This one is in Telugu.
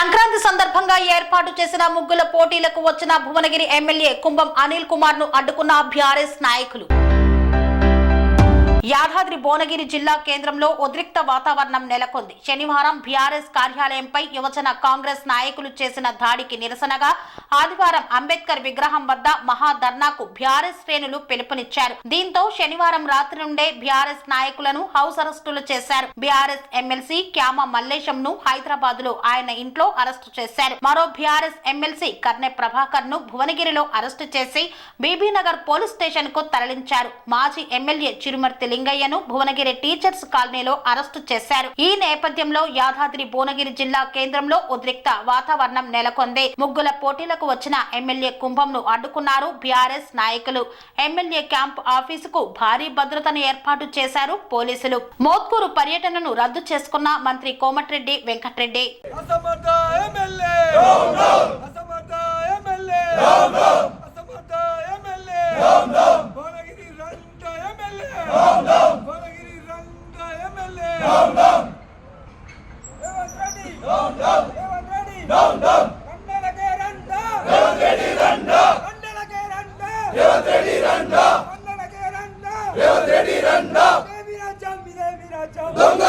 సంక్రాంతి సందర్భంగా ఏర్పాటు చేసిన ముగ్గుల పోటీలకు వచ్చిన భువనగిరి ఎమ్మెల్యే కుంభం అనిల్ కుమార్ను అడ్డుకున్న బీఆర్ఎస్ నాయకులు. యాదాద్రి భువనగిరి జిల్లా కేంద్రంలో ఉద్రిక్త వాతావరణం నెలకొంది. శనివారం బీఆర్ఎస్ కార్యాలయంపై యువజన కాంగ్రెస్ నాయకులు చేసిన దాడికి నిరసనగా ఆదివారం అంబేద్కర్ విగ్రహం వద్ద మహాధర్నాకు బీఆర్ఎస్ శ్రేణులు పిలుపునిచ్చారు. దీంతో శనివారం రాత్రి నుండే బీఆర్ఎస్ నాయకులను హౌస్ అరెస్టులు చేశారు. బీఆర్ఎస్ ఎమ్మెల్సీ క్యామ మల్లేశం ను హైదరాబాద్లో ఆయన ఇంట్లో అరెస్టు చేశారు. మరో బీఆర్ఎస్ ఎమ్మెల్సీ కర్నె ప్రభాకర్ను భువనగిరిలో అరెస్టు చేసి బీబీనగర్ పోలీస్ స్టేషన్కు తరలించారు. మాజీ ఎమ్మెల్యే చిరుమర్తి లింగయ్యను భువనగిరి టీచర్స్ కాలనీలో అరెస్టు చేశారు. ఈ నేపథ్యంలో యాదాద్రి భువనగిరి జిల్లా కేంద్రంలో ఉద్రిక్త వాతావరణం నెలకొంది. ముగ్గుల పోటీలకు వచ్చిన ఎమ్మెల్యే కుంభంను అడ్డుకున్నారు బీఆర్ఎస్ నాయకులు. ఎమ్మెల్యే క్యాంప్ ఆఫీసుకు భారీ భద్రతను ఏర్పాటు చేశారు పోలీసులు. మోత్కూరు పర్యటనను రద్దు చేసుకున్న మంత్రి కోమటిరెడ్డి వెంకటరెడ్డి. రండ రండలకే రండ రేవంత్ రెడ్డి రండ దేవి రాజ్యం ఇదేవి రాజ్యం దొంగల